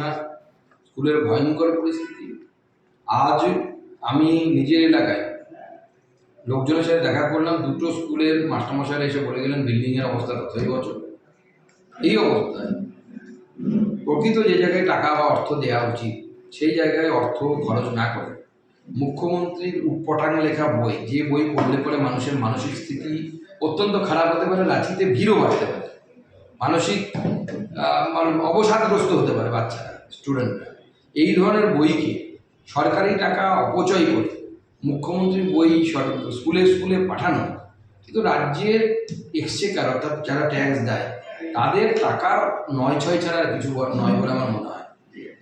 না। স্কুলের ভয়ঙ্কর পরিস্থিতি। আজ আমি নিজের এলাকায় লোকজনের সাথে দেখা করলাম। দুটো স্কুলের মাস্টারমশাইরা এসে বলে গেলেন, বিল্ডিংয়ের অবস্থা ততই বছর এই অবস্থায় প্রকৃত যে জায়গায় টাকা বা অর্থ দেওয়া উচিত, সেই জায়গায় অর্থ খরচ না করে মুখ্যমন্ত্রীর উৎপটাং লেখা বই, যে বই পড়লে পরে মানুষের মানসিক স্থিতি অত্যন্ত খারাপ হতে পারে লাঠিতে ভিড়ও বাড়তে পারে। মানসিক মানে অবসাদগ্রস্ত হতে পারে বাচ্চারা স্টুডেন্টরা এই ধরনের বইকে সরকারি টাকা অপচয় করে মুখ্যমন্ত্রীর বই স্কুলে স্কুলে পাঠানো, কিন্তু রাজ্যের এক্সচেকার অর্থাৎ যারা ট্যাক্স দেয়, তাদের টাকা নয় ছয় ছাড়া আর কিছু নয় বলে আমার মনে হয়।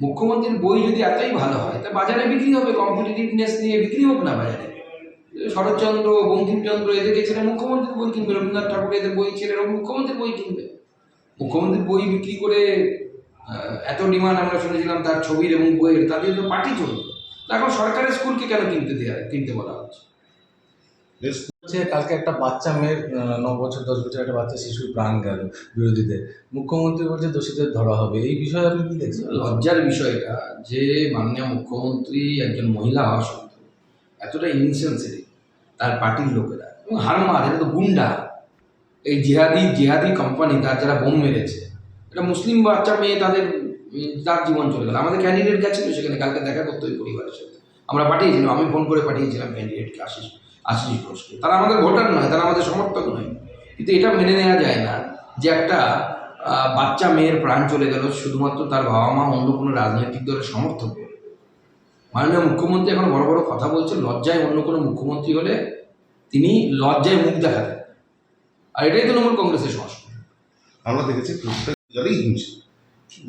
মুখ্যমন্ত্রীর বই যদি এতই ভালো হয়, তা বাজারে বিক্রি হবে কম্পিটিটিভনেস নিয়ে বিক্রি হোক না বাজারে। শরৎচন্দ্র, বঙ্কিমচন্দ্র, এদেরকে ছেড়ে মুখ্যমন্ত্রীর বই কিনবে, রবীন্দ্রনাথ ঠাকুর এদের বই ছেড়ে মুখ্যমন্ত্রীর বই কিনবে। মুখ্যমন্ত্রীর বই বিক্রি করে এত ডিমান্ড আমরা শুনেছিলাম তার ছবির এবং বইয়ের তাদের তো পার্টি চলবে। এখন সরকারের স্কুলকে কেন কিনতে দেওয়া কিনতে বলা হচ্ছে? হচ্ছে কালকে একটা বাচ্চা মেয়ের ন বছর দশ বছর একটা বাচ্চা শিশুর প্রাণ গেল বিরোধীদের। মুখ্যমন্ত্রী বলছে দোষীদের ধরা হবে এই বিষয়ে আপনি কি দেখছেন? লজ্জার বিষয়টা যে মাননীয় মুখ্যমন্ত্রী একজন মহিলা হওয়া সত্ত্বেও এতটা ইনসেন্সিটিভ তার পার্টির লোকেরা। এবং হারমাদ এটা তো গুন্ডা। এই জিহাদি জিহাদি কোম্পানি তার যারা বোম মেরেছে, এটা মুসলিম বাচ্চা মেয়ে তাদের, তার জীবন চলে গেল। আমাদের ক্যান্ডিডেট গেছিল সেখানে, কালকে দেখা করতে ওই পরিবারের সাথে। আমরা পাঠিয়েছিলাম, আমি ফোন করে পাঠিয়েছিলাম ক্যান্ডিডেটকে আশিস আশিস ঘোষকে। তারা আমাদের ভোটার নয়, তারা আমাদের সমর্থক নয়। কিন্তু এটা মেনে নেওয়া যায় না যে একটা বাচ্চা মেয়ের প্রাণ চলে গেল শুধুমাত্র তার বাবা মা অন্য কোনো রাজনৈতিক দলের সমর্থক। মাননীয় মুখ্যমন্ত্রী এখন বড় বড় কথা বলছেন, লজ্জায় অন্য কোনো মুখ্যমন্ত্রী হলে তিনি লজ্জায় মুখ দেখাতেন। আর এটাই তৃণমূল কংগ্রেসের সংস্কৃতি আমরা দেখেছি প্রত্যেকবারই হিংসা।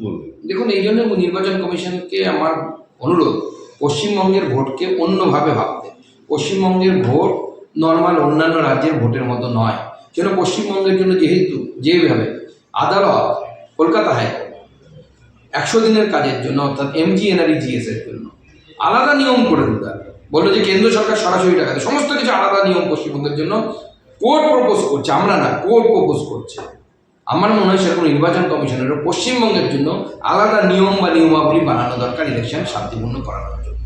বলবেন? দেখুন এই জন্য নির্বাচন কমিশনকে আমার অনুরোধ পশ্চিমবঙ্গের ভোটকে অন্যভাবে ভাবতে। পশ্চিমবঙ্গের ভোট নর্মাল অন্যান্য রাজ্যের ভোটের মতো নয়। যেন পশ্চিমবঙ্গের জন্য যেহেতু যেভাবে আদালত কলকাতা হাইকোর্ট একশো দিনের কাজের জন্য অর্থাৎ এমজিএনআরই জিএস এর জন্য আলাদা নিয়ম করে দিতে বলল যে কেন্দ্র সরকার সরাসরি টাকা সমস্ত কিছু আলাদা নিয়ম পশ্চিমবঙ্গের জন্য কোর্ট প্রপোজ করছে আমরা না কোর্ট প্রপোজ করছে। আমার মনে হয় সেরকম নির্বাচন কমিশনেরও পশ্চিমবঙ্গের জন্য আলাদা নিয়ম বা নিয়মাবলী বানানো দরকার ইলেকশন শান্তিপূর্ণ করানোর জন্য।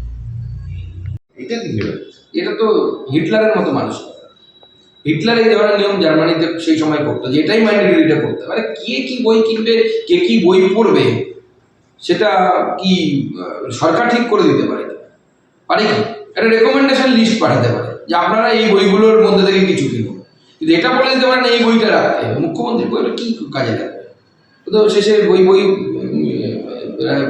এটা কি এটা তো হিটলারের মতো মানুষ। হিটলার এই ধরনের নিয়ম জার্মানিতে সেই সময় করতো যে এটাই ম্যান্ডেটরিটা করতে মানে কে কি বই কিনবে কে কি বই পড়বে সেটা কি সরকার ঠিক করে দিতে পারে? পারে কি? একটা রেকমেন্ডেশন লিস্ট পাঠাতে পারে যে আপনারা এই বইগুলোর মধ্যে থেকে কিছু কিনুন। কিন্তু এটা বলে দিতে পারেন, এই বইটা রাখতে। মুখ্যমন্ত্রী বইটা কি কাজে লাগবে তো শেষে বই বই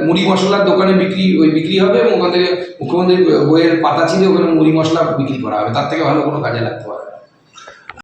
মুড়ি মশলার দোকানে বিক্রি, ওই বিক্রি হবে এবং ওখান থেকে মুখ্যমন্ত্রীর বইয়ের পাতা ছিঁড়ে ওখানে মুড়ি মশলা বিক্রি করা হবে। তার থেকে ভালো কোনো কাজে লাগতে পারে।